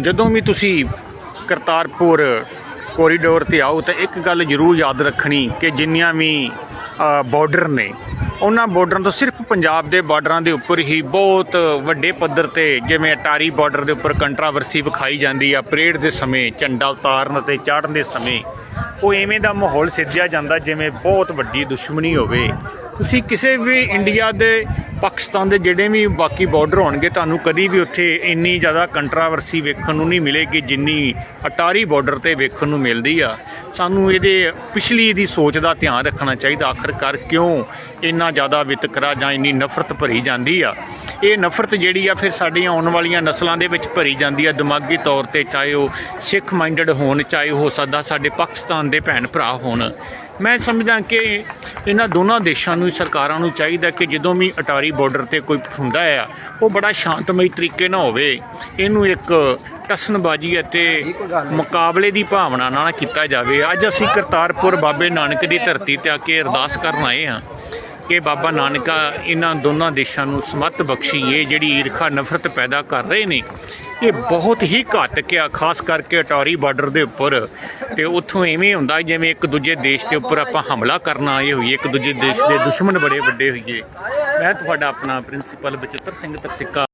ਜਦੋਂ ਵੀ ਤੁਸੀਂ ਕਰਤਾਰਪੁਰ ਕੋਰੀਡੋਰ ਤੇ ਆਓ ਤਾਂ ਇੱਕ ਗੱਲ ਜ਼ਰੂਰ ਯਾਦ ਰੱਖਣੀ ਕਿ ਜਿੰਨੀਆਂ ਵੀ ਬਾਰਡਰ ਨੇ, ਉਹਨਾਂ ਬਾਰਡਰਾਂ ਤੋਂ ਸਿਰਫ ਪੰਜਾਬ ਦੇ ਬਾਰਡਰਾਂ ਦੇ ਉੱਪਰ ਹੀ ਬਹੁਤ ਵੱਡੇ ਪੱਧਰ ਤੇ ਜਿਵੇਂ ਅਟਾਰੀ ਬਾਰਡਰ ਦੇ ਉੱਪਰ ਕੰਟਰਾਵਰਸੀ ਵਿਖਾਈ ਜਾਂਦੀ ਆ ਪਰੇਡ ਦੇ ਸਮੇਂ, ਝੰਡਾ ਉਤਾਰਨ ਅਤੇ ਚਾੜਨ ਦੇ ਸਮੇਂ, ਉਹ ਐਵੇਂ ਦਾ ਮਾਹੌਲ ਸਿਰਜਿਆ ਜਾਂਦਾ ਜਿਵੇਂ ਬਹੁਤ ਵੱਡੀ ਦੁਸ਼ਮਣੀ ਹੋਵੇ। ਤੁਸੀਂ ਕਿਸੇ ਵੀ ਇੰਡੀਆ ਦੇ ਪਾਕਿਸਤਾਨ ਦੇ ਜਿਹੜੇ ਵੀ ਬਾਕੀ ਬਾਰਡਰ ਹੋਣਗੇ, ਤੁਹਾਨੂੰ ਕਦੀ ਵੀ ਉੱਥੇ ਇੰਨੀ ਜ਼ਿਆਦਾ ਕੰਟਰਾਵਰਸੀ ਵੇਖਣ ਨੂੰ ਨਹੀਂ ਮਿਲੇਗੀ, ਜਿੰਨੀ ਅਟਾਰੀ ਬਾਰਡਰ ਤੇ ਵੇਖਣ ਨੂੰ ਮਿਲਦੀ ਆ। ਸਾਨੂੰ ਇਹਦੇ ਪਿਛਲੀ ਦੀ ਸੋਚ ਦਾ ਧਿਆਨ ਰੱਖਣਾ ਚਾਹੀਦਾ, ਆਖਰਕਾਰ ਕਿਉਂ ਇੰਨਾ ਜ਼ਿਆਦਾ ਵਿਤਕਰਾ ਜਾਂ ਇੰਨੀ ਨਫ਼ਰਤ ਭਰੀ ਜਾਂਦੀ ਆ। ਇਹ ਨਫ਼ਰਤ ਜਿਹੜੀ ਆ ਫਿਰ ਸਾਡੀਆਂ ਆਉਣ ਵਾਲੀਆਂ ਨਸਲਾਂ ਦੇ ਵਿੱਚ ਭਰੀ ਜਾਂਦੀ ਆ। ਦਿਮਾਗੀ ਤੌਰ ਤੇ ਚਾਹੇ ਉਹ ਸਿੱਖ ਮਾਈਂਡਡ ਹੋਣ, ਚਾਹੇ ਹੋ ਸਕਦਾ ਸਾਡੇ ਪਾਕਿਸਤਾਨ ਦੇ ਭੈਣ ਭਰਾ ਹੋਣ। ਮੈਂ ਸਮਝਦਾ ਕਿ ਇਹਨਾਂ ਦੋਨਾਂ ਦੇਸ਼ਾਂ ਨੂੰ, ਸਰਕਾਰਾਂ ਨੂੰ ਚਾਹੀਦਾ ਕਿ ਜਦੋਂ ਵੀ ਅਟਾਰੀ ਬਾਰਡਰ ਤੇ ਕੋਈ ਹੁੰਦਾ ਆ, ਉਹ ਬੜਾ ਸ਼ਾਂਤਮਈ ਤਰੀਕੇ ਨਾਲ ਹੋਵੇ। ਇਹਨੂੰ ਇੱਕ ਟਸਨਬਾਜੀ ਅਤੇ ਮੁਕਾਬਲੇ ਦੀ ਭਾਵਨਾ ਨਾਲ ਕੀਤਾ ਜਾਵੇ। ਅੱਜ ਅਸੀਂ ਕਰਤਾਰਪੁਰ ਬਾਬੇ ਨਾਨਕ ਦੀ ਧਰਤੀ ਤੇ ਆ ਕੇ ਅਰਦਾਸ ਕਰਨ ਆਏ ਹਾਂ। ਕਿ ਬਾਬਾ ਨਾਨਕਾ ਇਹਨਾਂ ਦੋਨਾਂ ਦੇਸ਼ਾਂ ਨੂੰ ਸਮੱਤ ਇਹ ਜਿਹੜੀ ਈਰਖਾ, ਨਫ਼ਰਤ ਪੈਦਾ ਕਰ ਰਹੇ ਨੇ। ਇਹ ਬਹੁਤ ਹੀ ਘਾਤਕ ਆ ਖਾਸ ਕਰਕੇ ਅਟਾਰੀ ਬਾਰਡਰ ਦੇ ਉੱਪਰ। ਤੇ ਉੱਥੋਂ ਐਵੇਂ ਹੁੰਦਾ ਜਿਵੇਂ ਇੱਕ ਦੂਜੇ ਦੇਸ਼ ਦੇ ਉੱਪਰ ਆਪਾਂ ਹਮਲਾ ਕਰਨ ਆਏ ਹੋਈਏ, ਇੱਕ ਦੂਜੇ ਦੇਸ਼ ਦੇ ਦੁਸ਼ਮਣ ਬੜੇ ਵੱਡੇ ਹੋਈਏ। ਮੈਂ ਤੁਹਾਡਾ ਆਪਣਾ ਪ੍ਰਿੰਸੀਪਲ ਬਚਿੱਤਰ ਸਿੰਘ ਤਰਸਿੱਕਾ।